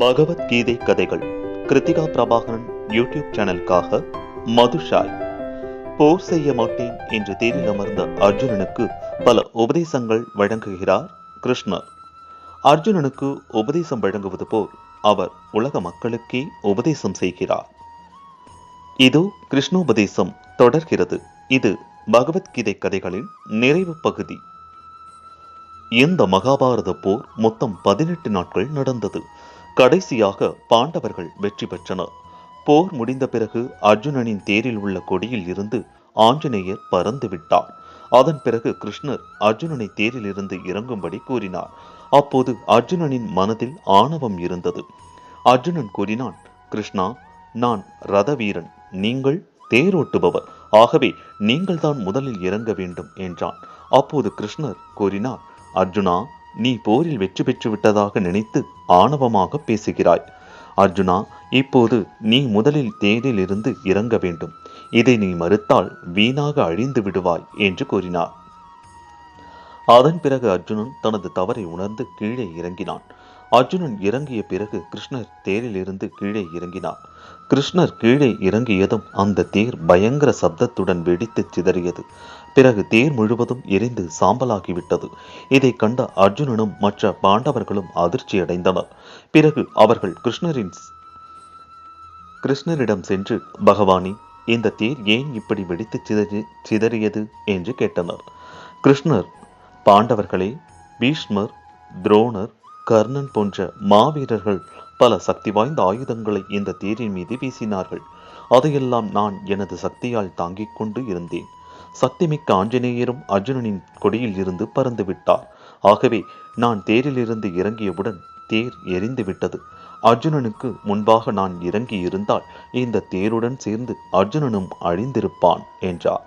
பகவத்கீதை கதைகள். கிருத்திகா பிரபாகரன் யூடியூப் சேனலுக்காக மதுஷாய் போர் செய்ய மாட்டேன் என்று தேரில் அமர்ந்த அர்ஜுனனுக்கு பல உபதேசங்கள் வழங்குகிறார் கிருஷ்ணர். அர்ஜுனனுக்கு உபதேசம் வழங்குவது போல் அவர் உலக மக்களுக்கே உபதேசம் செய்கிறார். இதோ கிருஷ்ணோபதேசம் தொடர்கிறது. இது பகவத்கீதை கதைகளின் நிறைவு பகுதி. இந்த மகாபாரத போர் மொத்தம் பதினெட்டு நாட்கள் நடந்தது. கடைசியாக பாண்டவர்கள் வெற்றி பெற்றனர். போர் முடிந்த பிறகு அர்ஜுனனின் தேரில் உள்ள கொடியில் இருந்து ஆஞ்சநேயர் பறந்து விட்டார். அதன் பிறகு கிருஷ்ணர் அர்ஜுனனை தேரில் இருந்து இறங்கும்படி கூறினார். அப்போது அர்ஜுனனின் மனதில் ஆணவம் இருந்தது. அர்ஜுனன் கூறினான் கிருஷ்ணா நான் ரதவீரன். நீங்கள் தேரோட்டுபவர். ஆகவே நீங்கள்தான் முதலில் இறங்க வேண்டும் என்றான். அப்போது கிருஷ்ணர் கூறினார் அர்ஜுனா நீ போரில் வெற்றி பெற்று விட்டதாக நினைத்து ஆணவமாக பேசுகிறாய். அர்ஜுனா இப்போது நீ முதலில் தேரில் இருந்து இறங்க வேண்டும். இதை நீ மறுத்தால் வீணாக அழிந்து விடுவாய் என்று கூறினார். அதன் பிறகு அர்ஜுனன் தனது தவறை உணர்ந்து கீழே இறங்கினான். அர்ஜுனன் இறங்கிய பிறகு கிருஷ்ணர் தேரிலிருந்து கீழே இறங்கினார். கிருஷ்ணர் கீழே இறங்கியதும் அந்த தேர் பயங்கர சப்தத்துடன் வெடித்து சிதறியது. பிறகு தேர் முழுவதும் எரிந்து சாம்பலாகிவிட்டது. இதை கண்ட அர்ஜுனனும் மற்ற பாண்டவர்களும் அதிர்ச்சி அடைந்தனர். பிறகு அவர்கள் கிருஷ்ணரின் கிருஷ்ணரிடம் சென்று பகவானி இந்த தேர் ஏன் இப்படி வெடித்து சிதறி சிதறியது? என்று கேட்டனர். கிருஷ்ணர் பாண்டவர்களே பீஷ்மர் துரோணர் கர்ணன் போன்ற மாவீரர்கள் பல சக்தி வாய்ந்த ஆயுதங்களை இந்த தேரின் மீது வீசினார்கள். அதையெல்லாம் நான் எனது சக்தியால் தாங்கிக் கொண்டு இருந்தேன். சக்திமிக்க ஆஞ்சநேயரும் அர்ஜுனனின் கொடியில் இருந்து பறந்து விட்டார். ஆகவே நான் தேரிலிருந்து இறங்கியவுடன் தேர் எரிந்து விட்டது. அர்ஜுனனுக்கு முன்பாக நான் இறங்கி இருந்தால் இந்த தேருடன் சேர்ந்து அர்ஜுனனும் அழிந்திருப்பான் என்றார்.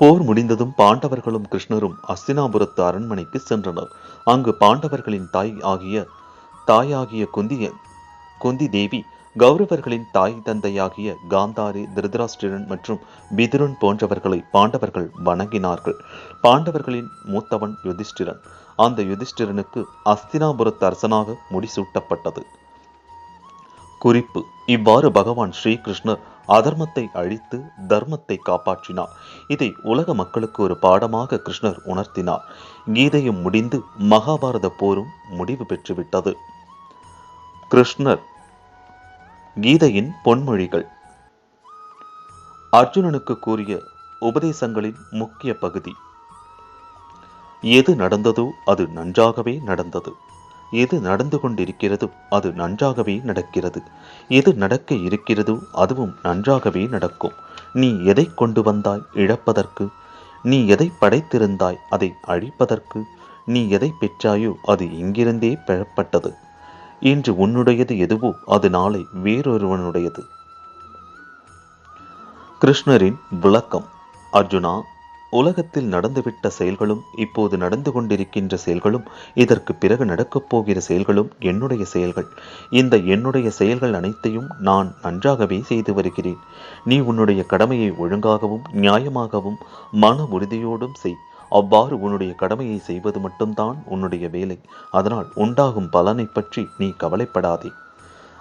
போர் முடிந்ததும் பாண்டவர்களும் கிருஷ்ணரும் அஸ்தினாபுரத்து அரண்மனைக்கு சென்றனர். அங்கு பாண்டவர்களின் தாய் ஆகிய தாயாகிய குந்திய குந்தி தேவி கௌரவர்களின் தாய் தந்தையாகிய காந்தாரி திருதராஷ்டிரன் மற்றும் பிதுரன் போன்றவர்களை பாண்டவர்கள் வணங்கினார்கள். பாண்டவர்களின் மூத்தவன் யுதிஷ்டிரன். அந்த யுதிஷ்டிரனுக்கு அஸ்தினாபுரத்து அரசனாக முடிசூட்டப்பட்டது. குறிப்பு. இவ்வாறு பகவான் ஸ்ரீகிருஷ்ணர் அதர்மத்தை அழித்து தர்மத்தை காப்பாற்றினார். இதை உலக மக்களுக்கு ஒரு பாடமாக கிருஷ்ணர் உணர்த்தினார். கீதையும் முடிந்து மகாபாரத போரும் முடிவு பெற்றுவிட்டது. கிருஷ்ணர் கீதையின் பொன்மொழிகள். அர்ஜுனனுக்கு கூறிய உபதேசங்களின் முக்கிய பகுதி. எது நடந்ததோ அது நன்றாகவே நடந்தது. எது நடந்து கொண்டிருக்கிறதோ அது நன்றாகவே நடக்கிறது. எது நடக்க இருக்கிறதோ அதுவும் நன்றாகவே நடக்கும். நீ எதை கொண்டு வந்தாய் இழப்பதற்கு? நீ எதை படைத்திருந்தாய் அதை அழிப்பதற்கு? நீ எதை பெற்றாயோ அது இங்கிருந்தே பெறப்பட்டது. இன்று உன்னுடையது எதுவோ அது நாளை வேறொருவனுடையது. கிருஷ்ணரின் விளக்கம். அர்ஜுனா உலகத்தில் நடந்துவிட்ட செயல்களும் இப்போது நடந்து கொண்டிருக்கின்ற செயல்களும் இதற்கு பிறகு நடக்கப் போகிற செயல்களும் என்னுடைய செயல்கள். இந்த என்னுடைய செயல்கள் அனைத்தையும் நான் நன்றாகவே செய்து வருகிறேன். நீ உன்னுடைய கடமையை ஒழுங்காகவும் நியாயமாகவும் மன உறுதியோடும் செய். அவ்வாறு உன்னுடைய கடமையை செய்வது மட்டும்தான் உன்னுடைய வேலை. அதனால் உண்டாகும் பலனை பற்றி நீ கவலைப்படாதே.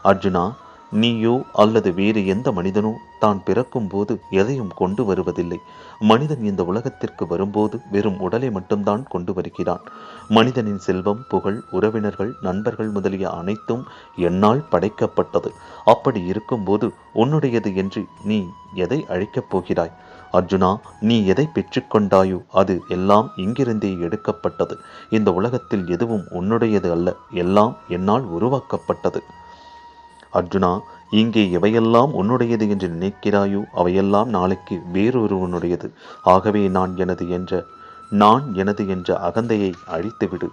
அர்ஜுனா நீயோ அல்லது வேறு எந்த மனிதனோ தான் பிறக்கும் போது எதையும் கொண்டு வருவதில்லை. மனிதன் இந்த உலகத்திற்கு வரும்போது வெறும் உடலை மட்டும்தான் கொண்டு வருகிறான். மனிதனின் செல்வம் புகழ் உறவினர்கள் நண்பர்கள் முதலிய அனைத்தும் என்னால் படைக்கப்பட்டது. அப்படி இருக்கும்போது உன்னுடையது என்று நீ எதை அழைக்கப் போகிறாய்? அர்ஜுனா நீ எதை பெற்றுக்கொண்டாயோ அது எல்லாம் இங்கிருந்தே எடுக்கப்பட்டது. இந்த உலகத்தில் எதுவும் உன்னுடையது அல்ல எல்லாம் என்னால் உருவாக்கப்பட்டது. அர்ஜுனா இங்கே எவையெல்லாம் உன்னுடையது என்று நினைக்கிறாயோ அவையெல்லாம் நாளைக்கு வேறொருவனுடையது. ஆகவே நான் எனது என்ற நான் எனது என்ற அகந்தையை அழித்துவிடு.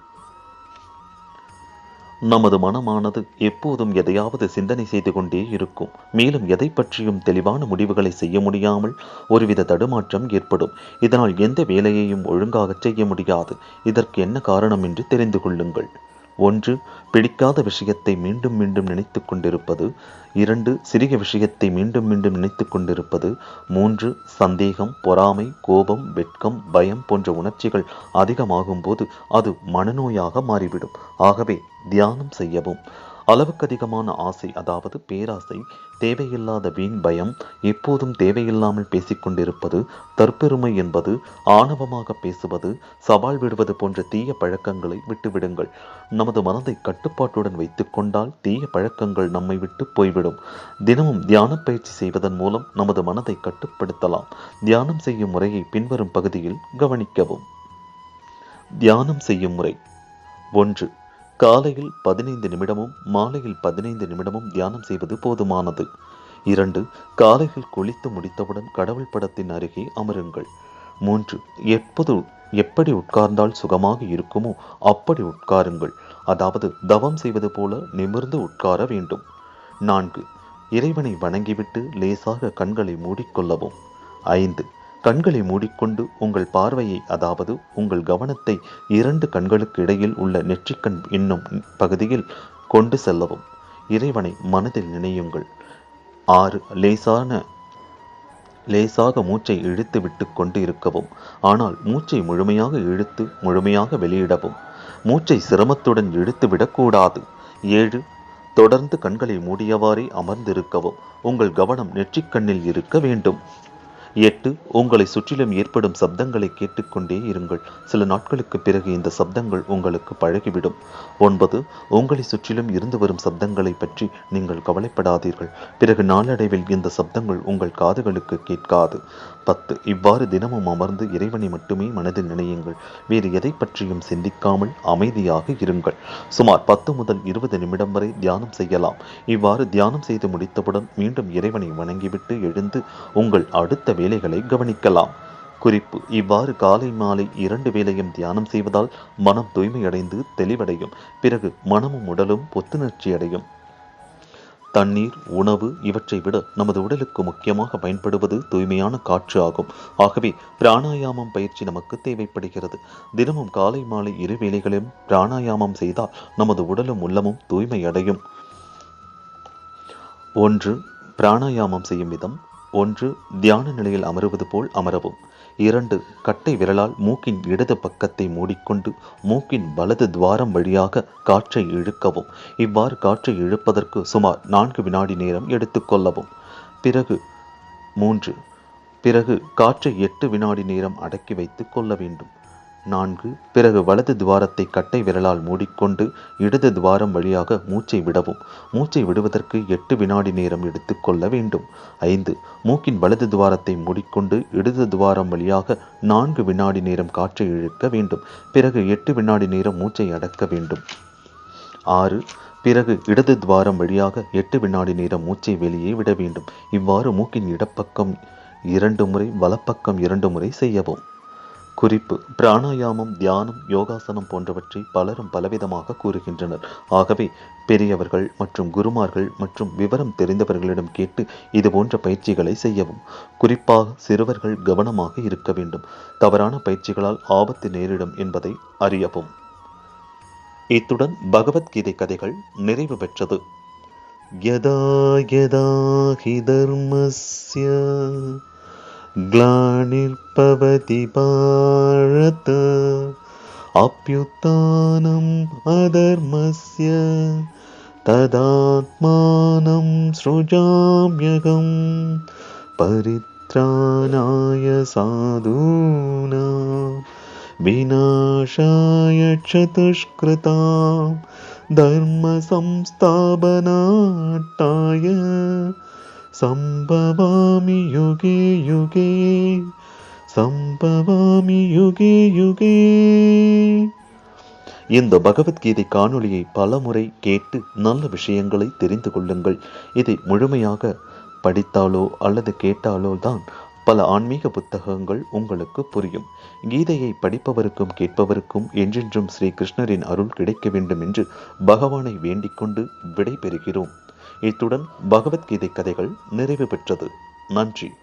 நமது மனமானது எப்போதும் எதையாவது சிந்தனை செய்து கொண்டே இருக்கும். மேலும் எதை பற்றியும் தெளிவான முடிவுகளை செய்ய முடியாமல் ஒருவித தடுமாற்றம் ஏற்படும். இதனால் எந்த வேலையையும் ஒழுங்காக செய்ய முடியாது. இதற்கு என்ன காரணம் என்று தெரிந்து கொள்ளுங்கள். ஒன்று பிடிக்காத விஷயத்தை மீண்டும் மீண்டும் நினைத்து கொண்டிருப்பது. இரண்டு சிறிய விஷயத்தை மீண்டும் மீண்டும் நினைத்து கொண்டிருப்பது. மூன்று சந்தேகம் பொறாமை கோபம் வெட்கம் பயம் போன்ற உணர்ச்சிகள் அதிகமாகும்போது அது மனநோயாக மாறிவிடும். ஆகவே தியானம் செய்யவும். அளவுக்கு அதிகமான ஆசை அதாவது பேராசை தேவையில்லாத வீண் பயம் எப்போதும் தேவையில்லாமல் பேசிக்கொண்டிருப்பது தற்பெருமை என்பது ஆணவமாக பேசுவது சவால் விடுவது போன்ற தீய பழக்கங்களை விட்டுவிடுங்கள். நமது மனதை கட்டுப்பாட்டுடன் வைத்துக்கொண்டால் தீய பழக்கங்கள் நம்மை விட்டு போய்விடும். தினமும் தியான பயிற்சி செய்வதன் மூலம் நமது மனதை கட்டுப்படுத்தலாம். தியானம் செய்யும் முறையை பின்வரும் பகுதியில் கவனிக்கவும். தியானம் செய்யும் முறை. ஒன்று காலையில் பதினைந்து நிமிடமும் மாலையில் பதினைந்து நிமிடமும் தியானம் செய்வது போதுமானது. இரண்டு காலையில் குளித்து முடித்தவுடன் கடவுள் படத்தின் அருகே அமருங்கள். மூன்று எப்போது எப்படி உட்கார்ந்தால் சுகமாக இருக்குமோ அப்படி உட்காருங்கள். அதாவது தவம் செய்வது போல நிமிர்ந்து உட்கார வேண்டும். நான்கு இறைவனை வணங்கிவிட்டு லேசாக கண்களை மூடிக்கொள்ளவும். ஐந்து கண்களை மூடிக்கொண்டு உங்கள் பார்வையை அதாவது உங்கள் கவனத்தை இரண்டு கண்களுக்கு இடையில் உள்ள நெற்றிக்கண் என்னும் பகுதியில் கொண்டு செல்லவும். இறைவனை மனதில் நினையுங்கள். ஆறு லேசான லேசாக மூச்சை இழுத்து விட்டு கொண்டு இருக்கவும். ஆனால் மூச்சை முழுமையாக இழுத்து முழுமையாக வெளியிடவும். மூச்சை சிரமத்துடன் இழுத்து விடக்கூடாது. ஏழு தொடர்ந்து கண்களை மூடியவாறே அமர்ந்திருக்கவும். உங்கள் கவனம் நெற்றிக்கண்ணில் இருக்க வேண்டும். எட்டு உங்களை சுற்றிலும் ஏற்படும் சப்தங்களை கேட்டுக்கொண்டே இருங்கள். சில நாட்களுக்கு பிறகு இந்த சப்தங்கள் உங்களுக்கு பழகிவிடும். ஒன்பது உங்களை சுற்றிலும் இருந்து வரும் சப்தங்களை பற்றி நீங்கள் கவலைப்படாதீர்கள். பிறகு நாளடைவில் இந்த சப்தங்கள் உங்கள் காதுகளுக்கு கேட்காது. பத்து இவ்வாறு தினமும் அமர்ந்து இறைவனை மட்டுமே மனதில் நினையுங்கள். வேறு எதை பற்றியும் சிந்திக்காமல் அமைதியாக இருங்கள். சுமார் பத்து முதல் இருபது நிமிடம் வரை தியானம் செய்யலாம். இவ்வாறு தியானம் செய்து முடித்தவுடன் மீண்டும் இறைவனை வணங்கிவிட்டு எழுந்து உங்கள் அடுத்த வேலைகளை கவனிக்கலாம். குறிப்பு இவ்வாறு காலை மாலை இரண்டு வேளையும் தியானம் செய்வதால் மனம் தூய்மையடைந்து தெளிவடையும். பிறகு மனமும் உடலும் புத்துணர்ச்சி அடையும் தண்ணீர் உணவு இவற்றை விட நமது உடலுக்கு முக்கியமாக பயன்படுவது தூய்மையான காற்று ஆகும். ஆகவே பிராணாயாமம் பயிற்சி நமக்கு தேவைப்படுகிறது. தினமும் காலை மாலை இரு வேளைகளிலும் பிராணாயாமம் செய்தால் நமது உடலும் உள்ளமும் தூய்மையடையும். ஒன்று பிராணாயாமம் செய்யும் விதம். ஒன்று தியான நிலையில் அமருவது போல் அமரவும். இரண்டு கட்டை விரலால் மூக்கின் இடது பக்கத்தை மூடிக்கொண்டு மூக்கின் வலது துவாரம் வழியாக காற்றை இழுக்கவும். இவ்வாறு காற்றை இழுப்பதற்கு சுமார் நான்கு வினாடி நேரம் எடுத்துக்கொள்ளவும் பிறகு மூன்று பிறகு காற்றை எட்டு வினாடி நேரம் அடக்கி வைத்து கொள்ள வேண்டும். நான்கு. பிறகு வலது துவாரத்தை கட்டை விரலால் மூடிக்கொண்டு இடது துவாரம் வழியாக மூச்சை விடவும். மூச்சை விடுவதற்கு எட்டு வினாடி நேரம் எடுத்துக்கொள்ள வேண்டும். ஐந்து. மூக்கின் வலது துவாரத்தை மூடிக்கொண்டு இடது துவாரம் வழியாக நான்கு வினாடி நேரம் காற்றை இழுக்க வேண்டும். பிறகு எட்டு வினாடி நேரம் மூச்சை அடக்க வேண்டும். ஆறு. பிறகு இடது துவாரம் வழியாக எட்டு வினாடி நேரம் மூச்சை வெளியே விட வேண்டும். இவ்வாறு மூக்கின் இடப்பக்கம் இரண்டு முறை வலப்பக்கம் இரண்டு முறை செய்யவும். குறிப்பு பிராணாயாமம் தியானம் யோகாசனம் போன்றவற்றை பலரும் பலவிதமாக கூறுகின்றனர். ஆகவே பெரியவர்கள் மற்றும் குருமார்கள் மற்றும் விவரம் தெரிந்தவர்களிடம் கேட்டு இது போன்ற பயிற்சிகளை செய்யவும். குறிப்பாக சிறுவர்கள் கவனமாக இருக்க வேண்டும். தவறான பயிற்சிகளால் ஆபத்து நேரிடும் என்பதை அறியவும். இத்துடன் பகவத்கீதை கதைகள் நிறைவு பெற்றது. யதா யதா ஹி தர்மஸ்ய ग्लानिर्भवति भारत। अप्युत्थानम् अधर्मस्य तदात्मानं सृजाम्यहं परित्राणाय साधूना विनाशाय चतुष्कृतां धर्मसंस्थापनाट्टाय सम्भवामि युगे युगे சம்பவாமி யுகே யுகே இந்த பகவத்கீதை காணொளியை பலமுறை கேட்டு நல்ல விஷயங்களை தெரிந்து கொள்ளுங்கள் இதை முழுமையாக படித்தாலோ அல்லது கேட்டாலோ தான் பல ஆன்மீக புத்தகங்கள் உங்களுக்கு புரியும் கீதையை படிப்பவருக்கும் கேட்பவருக்கும் என்றென்றும் ஸ்ரீ கிருஷ்ணரின் அருள் கிடைக்க வேண்டும் என்று பகவானை வேண்டிக் கொண்டு விடை பெறுகிறோம் இத்துடன் பகவத்கீதை கதைகள் நிறைவு பெற்றது. நன்றி.